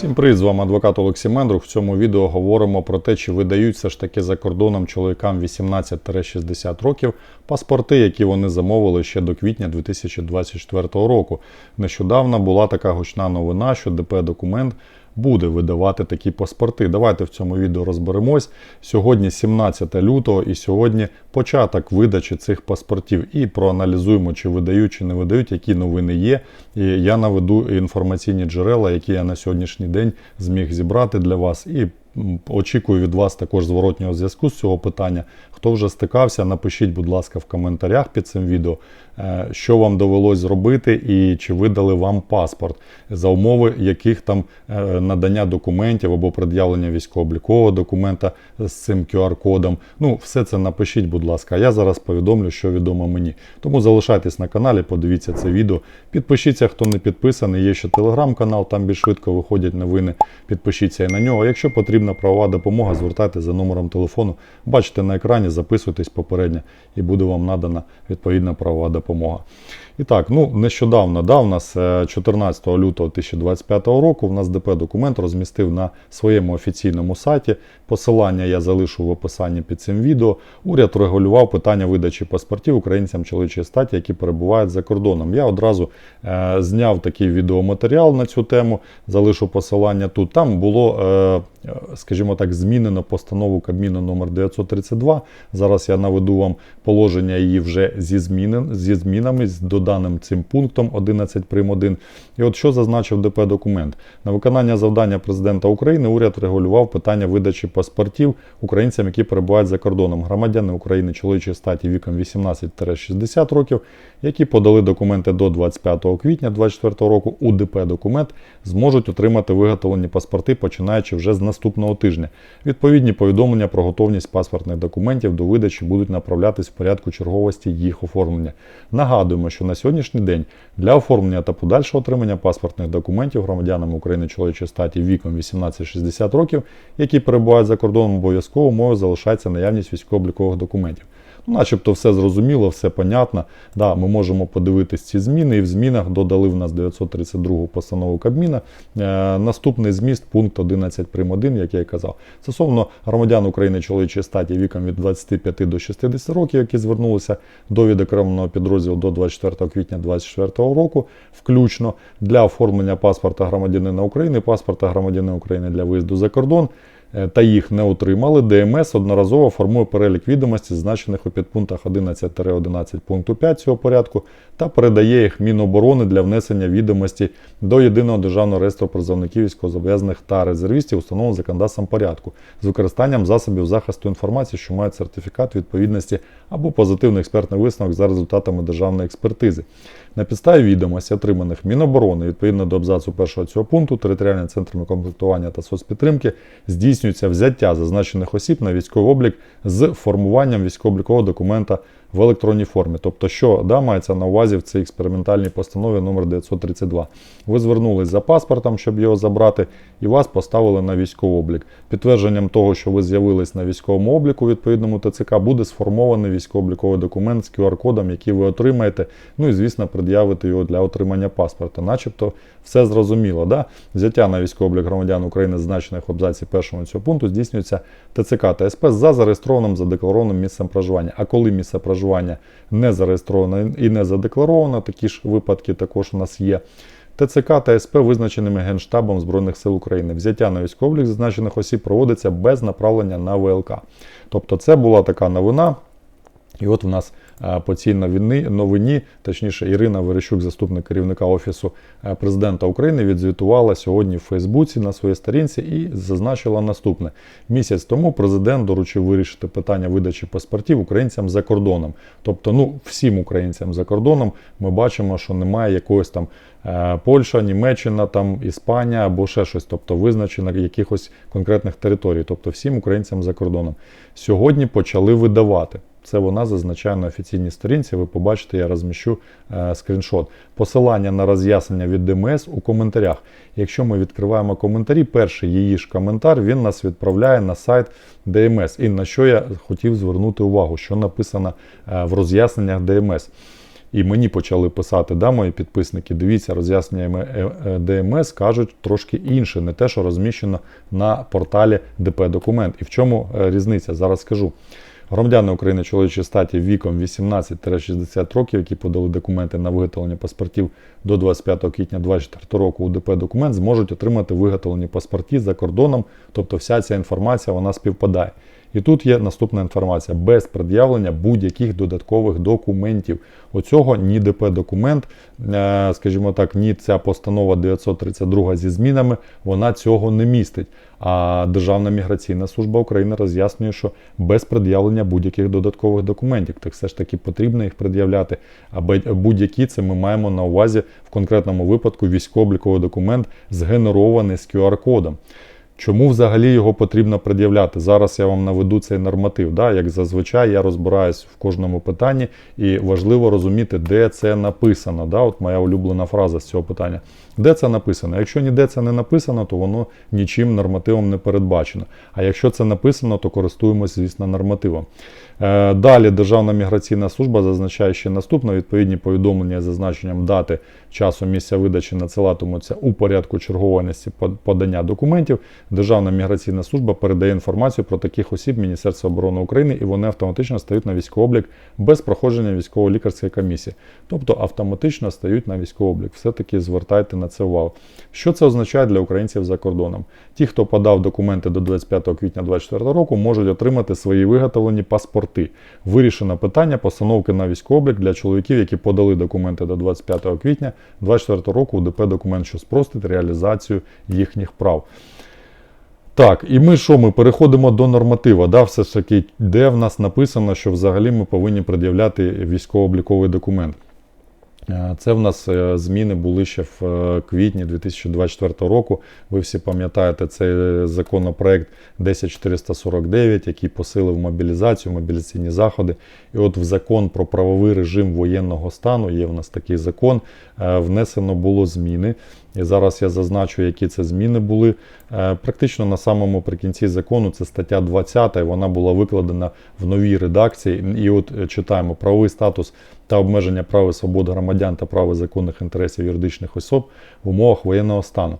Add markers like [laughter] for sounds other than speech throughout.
Всім привіт, з вами адвокат Олексій Мендрух. В цьому відео говоримо про те, чи видають все ж таки за кордоном чоловікам 18-60 років паспорти, які вони замовили ще до квітня 2024 року. Нещодавно була така гучна новина, що ДП документ буде видавати такі паспорти. Давайте в цьому відео розберемось. Сьогодні 17 лютого і сьогодні початок видачі цих паспортів. І проаналізуємо, чи видають, чи не видають, які новини є. І я наведу інформаційні джерела, які я на сьогоднішній день зміг зібрати для вас. І очікую від вас також зворотнього зв'язку з цього питання. Хто вже стикався, напишіть, будь ласка, в коментарях під цим відео, е, що вам довелось зробити і чи видали вам паспорт, за умови яких там е, надання документів або пред'явлення військово-облікового документа з цим QR-кодом. Ну, все це напишіть, будь ласка. Я зараз повідомлю, що відомо мені. Тому залишайтесь на каналі, подивіться це відео. Підпишіться, хто не підписаний. Є ще телеграм-канал, там більш швидко виходять новини. Підпишіться і на нього. Якщо потрібна правова допомога, звертайтеся за номером телефону. Бачите на екрані, записуйтесь попередньо і буде вам надана відповідна правова допомога. І так, ну нещодавно, да, у нас е, 14 лютого 2025 року в нас ДП документ розмістив на своєму офіційному сайті. Посилання я залишу в описанні під цим відео. Уряд регулював питання видачі паспортів українцям чоловічої статі, які перебувають за кордоном. Я одразу е, зняв такий відеоматеріал на цю тему, залишу посилання тут. Там було, е, е, скажімо так, змінено постанову Кабміну номер 932. Зараз я наведу вам положення її вже зі, змінен, зі змінами, з доданим цим пунктом 11 прим. 1. І от що зазначив ДП документ. На виконання завдання президента України уряд регулював питання видачі паспортів українцям, які перебувають за кордоном. Громадяни України чоловічої статі віком 18-60 років, які подали документи до 25 квітня 2024 року у ДП документ, зможуть отримати виготовлені паспорти, починаючи вже з наступного тижня. Відповідні повідомлення про готовність паспортних документів до видачі будуть направлятись в порядку черговості їх оформлення. Нагадуємо, що на сьогоднішній день для оформлення та подальшого отримання паспортних документів громадянам України чоловічої статі віком 18-60 років, які перебувають за кордоном, обов'язково мовою залишається наявність військово-облікових документів. Ну, начебто все зрозуміло, все понятно. Да, ми можемо подивитись ці зміни, і в змінах додали в нас 932 постанову Кабміна. Е, наступний зміст, пункт 11 прим. 1, як я і казав. Стосовно громадян України чоловічої статі віком від 25 до 60 років, які звернулися до відокремленого підрозділу до 24 квітня 2024 року, включно для оформлення паспорта громадянина України, паспорта громадянина України для виїзду за кордон та їх не отримали, ДМС одноразово формує перелік відомостей, зазначених у підпунктах 11-11 пункту 5 цього порядку, та передає їх Міноборони для внесення відомості до єдиного державного реєстру призовників військовозобов'язаних та резервістів, установленого законодавством порядку, з використанням засобів захисту інформації, що мають сертифікат відповідності або позитивний експертний висновок за результатами державної експертизи. На підставі відомостей, отриманих Міноборони відповідно до абзацу першого цього пункту, територіальним центрами комплектування та соцпідтримки здійснюється взяття зазначених осіб на військовий облік з формуванням військово-облікового документа в електронній формі. Тобто, що да, мається на увазі в цій експериментальній постанові номер 932. Ви звернулись за паспортом, щоб його забрати, і вас поставили на військовий облік. Підтвердженням того, що ви з'явились на військовому обліку відповідному ТЦК, буде сформований військово-обліковий документ з QR-кодом, який ви отримаєте. Ну і звісно, пред'явити його для отримання паспорта. Начебто все зрозуміло. Да? Взяття на військовий облік громадян України, зазначених в абзаці першого цього пункту, здійснюється ТЦК та СП за зареєстрованим задекларованим місцем проживання. А коли місце проживання не зареєстровано і не задекларовано, такі ж випадки також у нас є. ТЦК та СП визначеними Генштабом Збройних сил України. Взяття на військовий зазначених осіб проводиться без направлення на ВЛК. Тобто це була така новина. І от у нас е, по цій новині, точніше, Ірина Верещук, заступник керівника Офісу е, президента України, відзвітувала сьогодні в Фейсбуці на своїй сторінці і зазначила наступне: місяць тому президент доручив вирішити питання видачі паспортів українцям за кордоном. Тобто, ну всім українцям за кордоном ми бачимо, що немає якогось там е, Польща, Німеччина, там Іспанія або ще щось, тобто визначено якихось конкретних територій, тобто всім українцям за кордоном. Сьогодні почали видавати. Це вона зазначає на офіційній сторінці. Ви побачите, я розміщу е, скріншот. Посилання на роз'яснення від ДМС у коментарях. Якщо ми відкриваємо коментарі, перший її ж коментар він нас відправляє на сайт ДМС. І на що я хотів звернути увагу, що написано е, в роз'ясненнях ДМС. І мені почали писати, да, мої підписники, дивіться, роз'яснення е, ДМС кажуть трошки інше, не те, що розміщено на порталі ДП Документ. І в чому різниця? Зараз скажу. Громадяни України чоловічої статі віком 18-60 років, які подали документи на виготовлення паспортів до 25 квітня 2024 року у ДП документ, зможуть отримати виготовлені паспорти за кордоном. Тобто вся ця інформація вона співпадає. І тут є наступна інформація: без пред'явлення будь-яких додаткових документів. Оцього ні ДП документ, е, скажімо так, ні ця постанова 932 зі змінами, вона цього не містить. А Державна міграційна служба України роз'яснює, що без пред'явлення будь-яких додаткових документів, так все ж таки потрібно їх пред'являти. А будь-які це ми маємо на увазі в конкретному випадку військово-обліковий документ згенерований з QR-кодом. Чому взагалі його потрібно пред'являти? Зараз я вам наведу цей норматив. Да? Як зазвичай я розбираюсь в кожному питанні, і важливо розуміти, де це написано. Да? От моя улюблена фраза з цього питання. Де це написано? Якщо ніде це не написано, то воно нічим нормативом не передбачено. А якщо це написано, то користуємося, звісно, нормативом. Е, далі Державна міграційна служба зазначає ще наступне: відповідні повідомлення з зазначенням дати часу місця видачі надсилатимуться у порядку чергованості подання документів. Державна міграційна служба передає інформацію про таких осіб Міністерства оборони України і вони автоматично стають на військовий облік без проходження військово-лікарської комісії. Тобто автоматично стають на військовий облік. Все-таки звертайте на це увагу. Що це означає для українців за кордоном? Ті, хто подав документи до 25 квітня 2024 року, можуть отримати свої виготовлені паспорти. Вирішено питання постановки на військовий облік для чоловіків, які подали документи до 25 квітня 2024 року УДП документ, що спростить реалізацію їхніх прав. Так, і ми що? Ми переходимо до норматива. Да, Все ж таки, де в нас написано, що взагалі ми повинні пред'являти військово-обліковий документ. Е, це в нас е, зміни були ще в е, квітні 2024 року. Ви всі пам'ятаєте цей законопроект 10449, який посилив мобілізацію, мобілізаційні заходи. І от в закон про правовий режим воєнного стану є в нас такий закон. Внесено було зміни. І зараз я зазначу, які це зміни були. Практично на самому прикінці закону це стаття 20, вона була викладена в новій редакції. І от читаємо правовий статус та обмеження прав і свобод громадян та прав і законних інтересів юридичних осіб в умовах воєнного стану.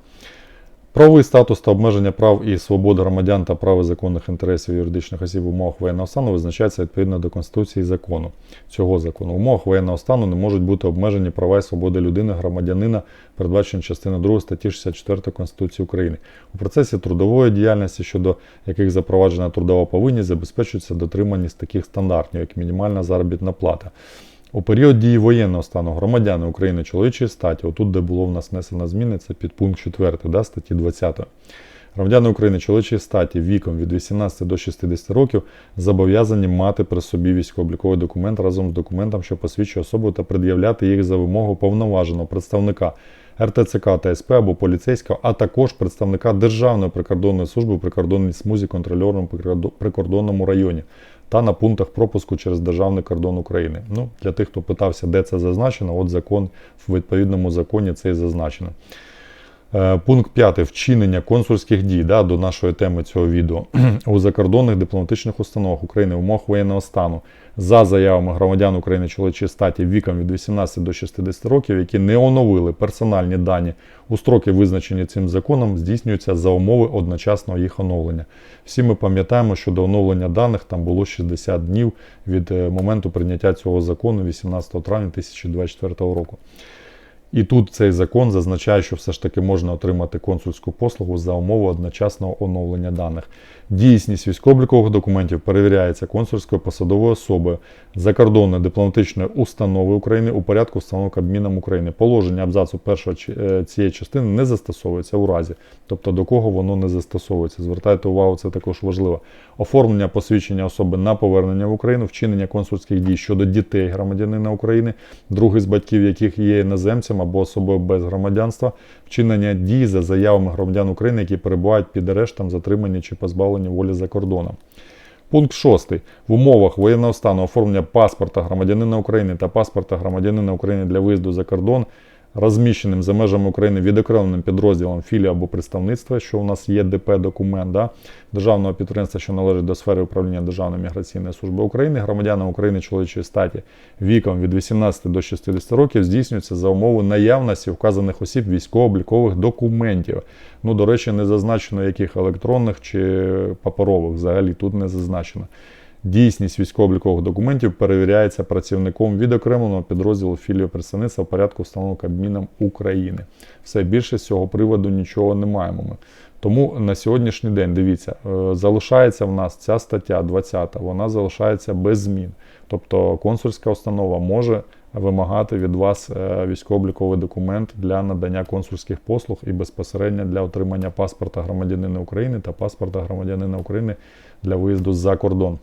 Правовий статус та обмеження прав і свобод громадян та прав законних інтересів юридичних осіб в умовах воєнного стану визначається відповідно до Конституції і закону. Цього закону. В умовах воєнного стану не можуть бути обмежені права і свободи людини, громадянина, передбачені частиною 2 статті 64 Конституції України. У процесі трудової діяльності, щодо яких запроваджена трудова повинність, забезпечується дотриманість таких стандартів, як мінімальна заробітна плата. У період дії воєнного стану громадяни України чоловічої статі, отут, де було в нас внесено зміни, це підпункт 4 да, статті 20. Громадяни України чоловічої статі віком від 18 до 60 років зобов'язані мати при собі військово-обліковий документ разом з документом, що посвідчує особу та пред'являти їх за вимогу повноваженого представника РТЦК та СП або поліцейського, а також представника Державної прикордонної служби у прикордонній смузі контрольорному прикордонному районі та на пунктах пропуску через державний кордон України. Ну, Для тих, хто питався, де це зазначено, от закон в відповідному законі це і зазначено. Е, пункт 5. Вчинення консульських дій да, до нашої теми цього відео [clears throat] у закордонних дипломатичних установах України в умовах воєнного стану за заявами громадян України чоловічої статі віком від 18 до 60 років, які не оновили персональні дані у строки, визначені цим законом, здійснюються за умови одночасного їх оновлення. Всі ми пам'ятаємо, що до оновлення даних там було 60 днів від е, моменту прийняття цього закону 18 травня 2024 року. І тут цей закон зазначає, що все ж таки можна отримати консульську послугу за умови одночасного оновлення даних. Дійсність військово-облікових документів перевіряється консульською посадовою особою закордонної дипломатичної установи України у порядку встановленого Кабміном України. Положення абзацу першого е, цієї частини не застосовується у разі, тобто до кого воно не застосовується. Звертайте увагу, це також важливо. Оформлення посвідчення особи на повернення в Україну, вчинення консульських дій щодо дітей громадянина України, другий з батьків, яких є або особою без громадянства, вчинення дій за заявами громадян України, які перебувають під арештом, затримані чи позбавлені волі за кордоном. Пункт 6. В умовах воєнного стану оформлення паспорта громадянина України та паспорта громадянина України для виїзду за кордон розміщеним за межами України відокремленим підрозділом філії або представництва, що у нас є ДП документ да, державного підприємства, що належить до сфери управління Державної міграційної служби України, громадянам України чоловічої статі віком від 18 до 60 років здійснюється за умови наявності вказаних осіб військово-облікових документів. Ну, до речі, не зазначено яких електронних чи паперових, взагалі тут не зазначено. Дійсність військово-облікових документів перевіряється працівником відокремленого підрозділу філії представництва в порядку встановленого Кабміном України. Все більше з цього приводу нічого не маємо ми. Тому на сьогоднішній день дивіться, е, залишається в нас ця стаття 20, вона залишається без змін. Тобто консульська установа може вимагати від вас е, військово-обліковий документ для надання консульських послуг і безпосередньо для отримання паспорта громадянина України та паспорта громадянина України для виїзду за кордон.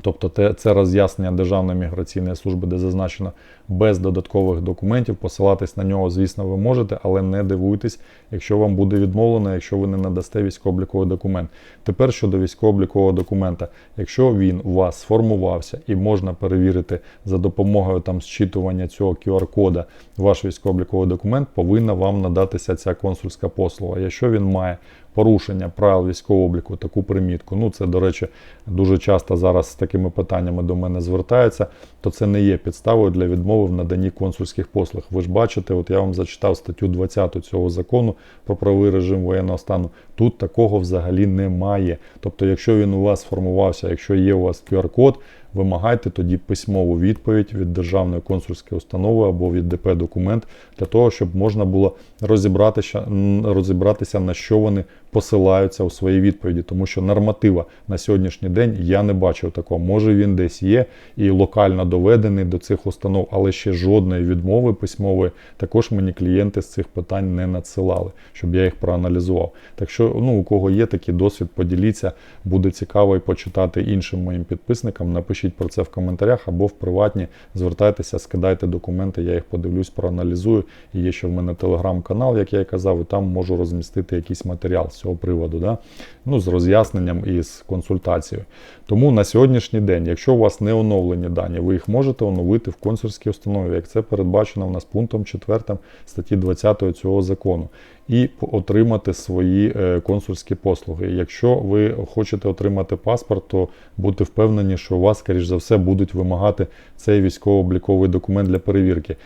Тобто це роз'яснення Державної міграційної служби, де зазначено без додаткових документів. Посилатись на нього, звісно, ви можете, але не дивуйтесь, якщо вам буде відмовлено, якщо ви не надасте військово-обліковий документ. Тепер щодо військово-облікового документа, якщо він у вас сформувався і можна перевірити за допомогою там зчитування цього QR-кода ваш військово-обліковий документ, повинна вам надатися ця консульська послуга. Якщо він має порушення правил військового обліку, таку примітку. Ну, це, до речі, дуже часто зараз з такими питаннями до мене звертаються, то це не є підставою для відмови в наданні консульських послуг. Ви ж бачите, от я вам зачитав статтю 20 цього закону про правовий режим воєнного стану. Тут такого взагалі немає. Тобто, якщо він у вас сформувався, якщо є у вас QR-код, вимагайте тоді письмову відповідь від Державної консульської установи або від ДП документ для того, щоб можна було розібратися, розібратися на що вони посилаються у своїй відповіді, тому що норматива на сьогоднішній день я не бачив такого. Може він десь є і локально доведений до цих установ, але ще жодної відмови письмової також мені клієнти з цих питань не надсилали, щоб я їх проаналізував. Так що, ну у кого є такий досвід, поділіться, буде цікаво і почитати іншим моїм підписникам. Напишіть про це в коментарях або в приватні. Звертайтеся, скидайте документи, я їх подивлюсь, проаналізую. І є ще в мене телеграм-канал, як я і казав, і там можу розмістити якийсь матеріал з цього приводу, да? ну, з роз'ясненням і з консультацією. Тому на сьогоднішній день, якщо у вас не оновлені дані, ви їх можете оновити в консульській установі, як це передбачено в нас пунктом 4 статті 20 цього закону, і отримати свої е, консульські послуги. Якщо ви хочете отримати паспорт, то будьте впевнені, що у вас, скоріш за все, будуть вимагати цей військово-обліковий документ для перевірки.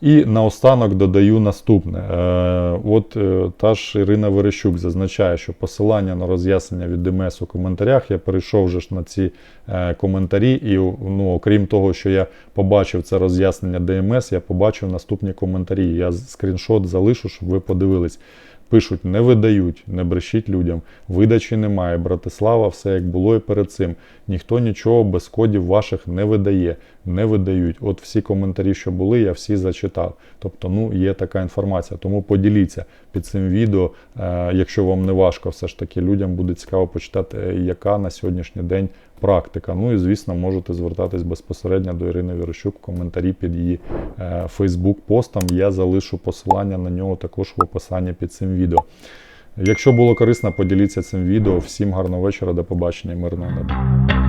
І наостанок додаю наступне. Е, От е, та ж Ірина Верещук зазначає, що посилання на роз'яснення від ДМС у коментарях. Я перейшов вже ж на ці е, коментарі, і ну, окрім того, що я побачив це роз'яснення ДМС, я побачив наступні коментарі. Я скріншот залишу, щоб ви подивились. Пишуть, не видають, не брешіть людям. Видачі немає. Братислава, все як було і перед цим. Ніхто нічого без кодів ваших не видає, не видають. От всі коментарі, що були, я всі зачитав. Тобто, ну є така інформація. Тому поділіться під цим відео, е, якщо вам не важко, все ж таки людям буде цікаво почитати, е, яка на сьогоднішній день практика. Ну і звісно, можете звертатись безпосередньо до Ірини Вірощук в коментарі під її Фейсбук-постом. Я залишу посилання на нього також в описанні під цим відео. Якщо було корисно, поділіться цим відео. Всім гарного вечора, до побачення, мирного неба.